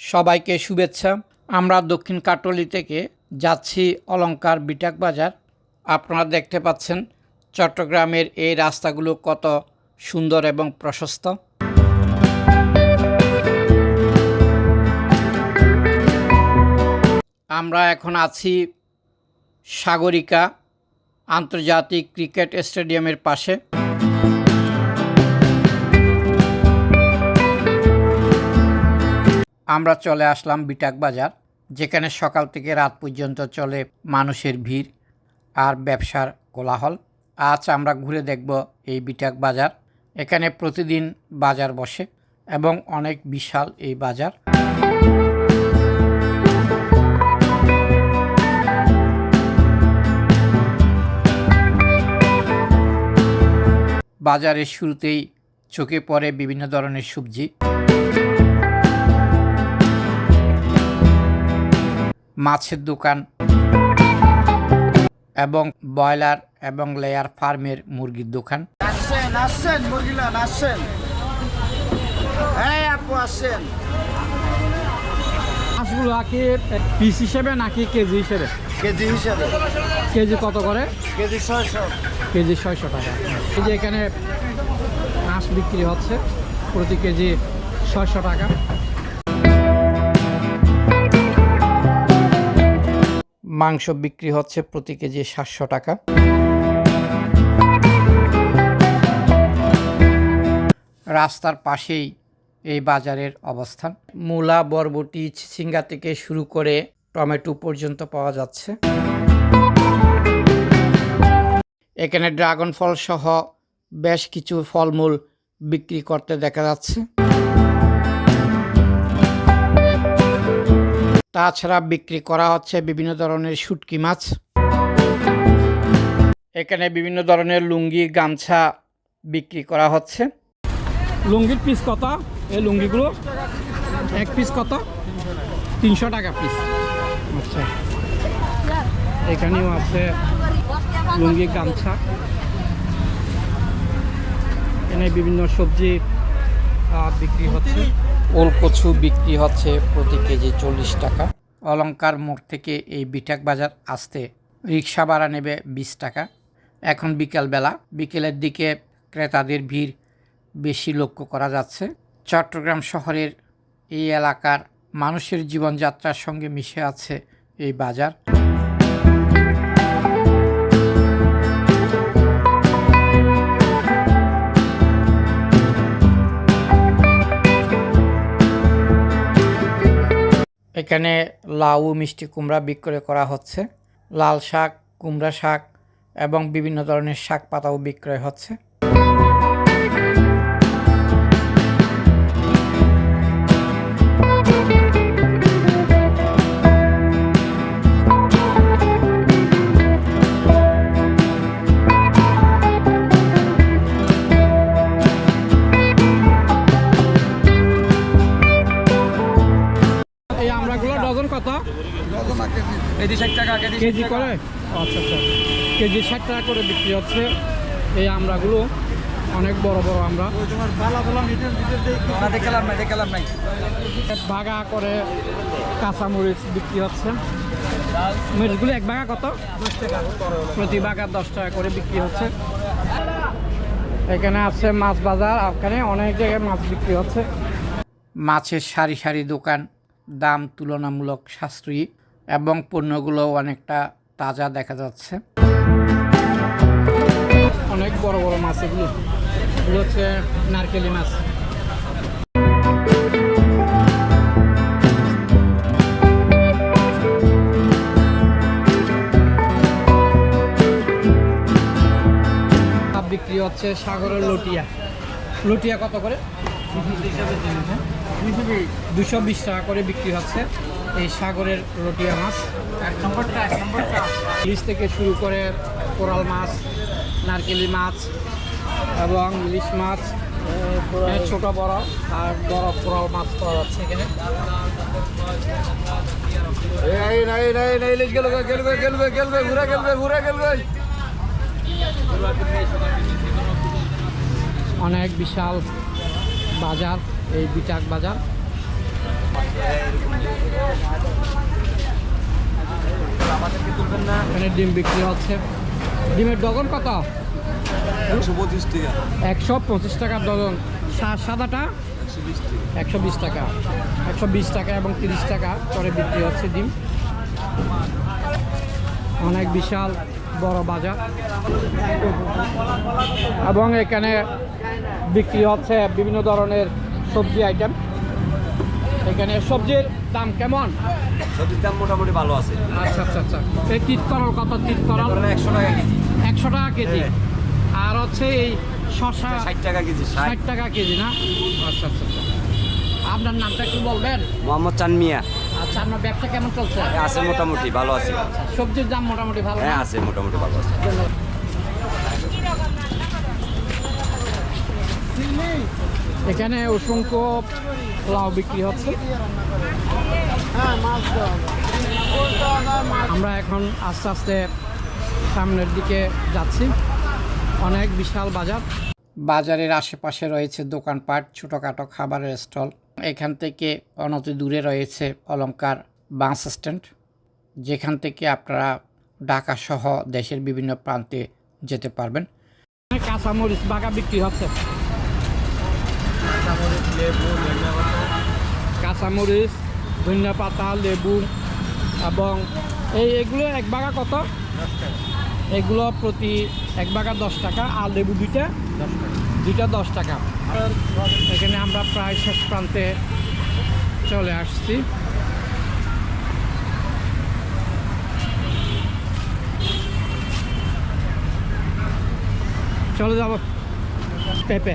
সবাইকে শুভেচ্ছা। আমরা দক্ষিণ কাটলি থেকে যাচ্ছি অলংকার বিটাক বাজার। আপনারা দেখতে পাচ্ছেন চট্টগ্রামের এই রাস্তাগুলো কত সুন্দর এবং প্রশস্ত। আমরা এখন আছি সাগরিকা আন্তর্জাতিক ক্রিকেট স্টেডিয়ামের পাশে। আমরা চলে আসলাম বিটাক বাজার, যেখানে সকাল থেকে রাত পর্যন্ত চলে মানুষের ভিড় আর ব্যবসার কোলাহল। আজ আমরা ঘুরে দেখব এই বিটাক বাজার। এখানে প্রতিদিন বাজার বসে এবং অনেক বিশাল এই বাজার। বাজারের শুরুতেই চোখে পড়ে বিভিন্ন ধরনের সবজি। মাছের দোকান এবং ব্রয়লার এবং লেয়ার ফার্মের মুরগির দোকান। আসছেন আসছেন মুরগিলান আসছেন। এই আপু আসছেন। মাছগুলো কি পিস হিসেবে নাকি কেজি হিসেবে? কেজি হিসাবে। কেজি কত করে? কেজি ছয়শো। কেজি ছয়শো টাকা। এই যে এখানে মাছ বিক্রি হচ্ছে প্রতি কেজি ছয়শো টাকা। মাংস বিক্রি হচ্ছে প্রতি কেজি সাতশো টাকা। রাস্তার পাশেই এই বাজারের অবস্থান। মূলা, বরবটি চিচিঙ্গা থেকে শুরু করে টমেটো পর্যন্ত পাওয়া যাচ্ছে। এখানে ড্রাগন ফল সহ বেশ কিছু ফলমূল বিক্রি করতে দেখা যাচ্ছে। তাছাড়া বিক্রি করা হচ্ছে বিভিন্ন ধরনের শুটকি মাছ। এখানে বিভিন্ন ধরনের লুঙ্গি, গামছা বিক্রি করা হচ্ছে। লুঙ্গির পিস কত? এই লুঙ্গিগুলো এক পিস কত? তিনশো টাকা পিস আচ্ছা। এখানেও আছে লুঙ্গি, গামছা। এখানে বিভিন্ন সবজি বিক্রি হচ্ছে। ওল কচু বিক্রি হচ্ছে প্রতি কেজি চল্লিশ টাকা। অলংকার মোড় থেকে এই বিটাক বাজার আসতে রিক্সা ভাড়া নেবে বিশ টাকা। এখন বিকেলবেলা, বিকেলের দিকে ক্রেতাদের ভিড় বেশি লক্ষ্য করা যাচ্ছে। চট্টগ্রাম শহরের এই এলাকার মানুষের জীবনযাত্রার সঙ্গে মিশে আছে এই বাজার। এখানে লাউ, মিষ্টি কুমড়া বিক্রয় করা হচ্ছে। লাল শাক, কুমড়া শাক এবং বিভিন্ন ধরনের শাক পাতাও বিক্রয় হচ্ছে। কেজি ষাট টাকা কেজি করে? আচ্ছা আচ্ছা। কেজি ষাট টাকা করে বিক্রি হচ্ছে। এই আমরাগুলো অনেক বড় বড় আমরা। বাগা করে কাঁচামরিচ বিক্রি হচ্ছে। মরিচগুলো এক বাগা কত? প্রতি বাগা দশ টাকা করে বিক্রি হচ্ছে। এখানে আছে মাছ বাজার ওখানে অনেক জায়গায় মাছ বিক্রি হচ্ছে। মাছের সারি সারি দোকান দাম তুলনামূলক সাশ্রয়ী। এবং পণ্যগুলো অনেকটা তাজা দেখা যাচ্ছে। অনেক বড় বড় মাছ এগুলো। এগুলো হচ্ছে নারকেলি মাছ। বিক্রি হচ্ছে সাগরের লটিয়া। লটিয়া কত করে? দুশো বিশ টাকা করে বিক্রি হচ্ছে। এই সাগরের লটিয়া মাছ। এক নম্বরটা এক নম্বরটা ইলিশ থেকে শুরু করে কোরাল মাছ নারকেলি মাছ এবং ইলিশ মাছ এখানে ছোট বড় আর বড় কোরাল মাছ পাওয়া যাচ্ছে এখানে। গেল ঘুরে ঘুরে গেল অনেক বিশাল বাজার এই বিটাক বাজার। এখানে ডিম বিক্রি হচ্ছে। ডিমের ডগন কত? একশো পঁচিশ টাকা একশো পঁচিশ টাকার ডজন সাদাটা? একশো বিশ টাকা। একশো বিশ টাকা এবং তিরিশ টাকা করে বিক্রি হচ্ছে ডিম। অনেক বিশাল বড় বাজার। এবং এখানে বিক্রি হচ্ছে বিভিন্ন ধরনের সবজি আইটেম। এখানে সবজির দাম কেমন? সবজির দাম মোটামুটি ভালো আছে। আচ্ছা আচ্ছা আচ্ছা। এই তিত করল কত? তিত করল? একশো টাকা কেজি। একশো টাকা কেজি? হ্যাঁ। আর হচ্ছে এই শশা ষাট টাকা কেজি ষাট। টাকা কেজি না? আচ্ছা আচ্ছা আচ্ছা। আপনার নামটা একটু বলবেন? মোহাম্মদ চান মিয়া আচ্ছা আপনার ব্যবসা কেমন চলছে? আছে মোটামুটি ভালো আছে। সবজির দাম মোটামুটি ভালো হ্যাঁ আছে মোটামুটি ভালো আছে। এখানে অসংখ্য লাউ বিক্রি হচ্ছে। আমরা এখন আস্তে আস্তে সামনের দিকে যাচ্ছি। অনেক বিশাল বাজার। বাজারের আশেপাশে রয়েছে দোকানপাট ছোটোখাটো খাবারের স্টল। এখান থেকে অনতি দূরে রয়েছে অলঙ্কার বাস স্ট্যান্ড যেখান থেকে আপনারা ঢাকা সহ দেশের বিভিন্ন প্রান্তে যেতে পারবেন। কাঁচামরিচ বাগা বিক্রি হচ্ছে। কাঁচামরিচ ধনিয়া পাতা। লেবু এবং এই এগুলো এক বাগা কত? এগুলো প্রতি এক বাগা দশ টাকা আর লেবু দুইটা? দুইটা দশ টাকা। এখানে আমরা প্রায় শেষ প্রান্তে চলে আসছি। চলে যাব পেঁপে।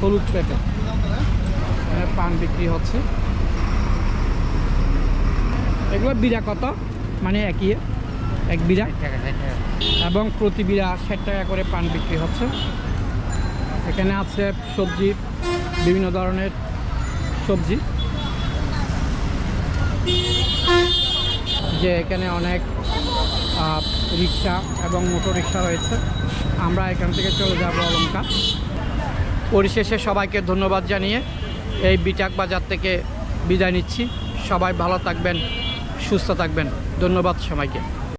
হলুদ এখানে পান বিক্রি হচ্ছে। এগুলো বিড়া কত? মানে একই এক বিড়া। এবং প্রতি বিড়া ষাট টাকা করে পান বিক্রি হচ্ছে। এখানে আছে সবজি বিভিন্ন ধরনের সবজি। যে এখানে অনেক রিক্সা এবং মোটর রিক্সা রয়েছে। আমরা এখান থেকে চলে যাব অলঙ্কার পরিশেষে সবাইকে ধন্যবাদ জানিয়ে এই বিটাক বাজার থেকে বিদায় নিচ্ছি। সবাই ভালো থাকবেন, সুস্থ থাকবেন। ধন্যবাদ সবাইকে।